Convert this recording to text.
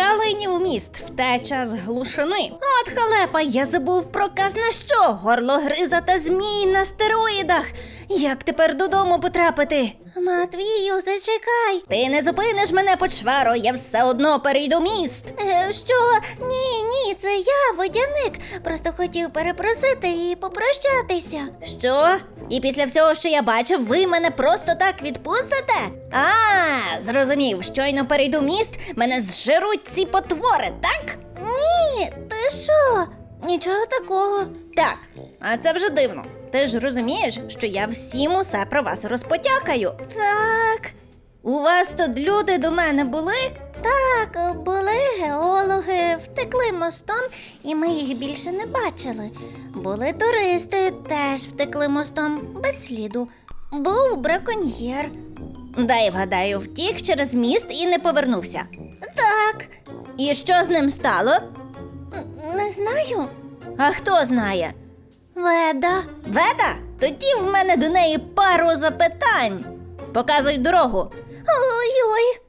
Калинів міст, втеча з глушини. От халепа, я забув про казна що, горлогриза та змій на стероїдах. Як тепер додому потрапити? Матвію, зачекай. Ти не зупиниш мене, почваро, я все одно перейду міст. Е, що? Ні, ні, це я, водяник. Просто хотів перепросити і попрощатися. Що? І після всього, що я бачив, ви мене просто так відпустите? А, зрозумів, щойно перейду міст, мене зжируть ці потвори, так? Ні, ти що? Нічого такого. Так, а це вже дивно. Ти ж розумієш, що я всім усе про вас розпотякаю. Так, У вас тут люди до мене були? так, геологи, втекли мостом, і ми їх більше не бачили. Були туристи, теж втекли мостом без сліду. Був браконьєр. Дай вгадаю, втік через міст і не повернувся. Так, І що з ним стало? не знаю. А хто знає? Веда. Веда? Тоді в мене до неї пару запитань. Показуй дорогу. Ой-ой.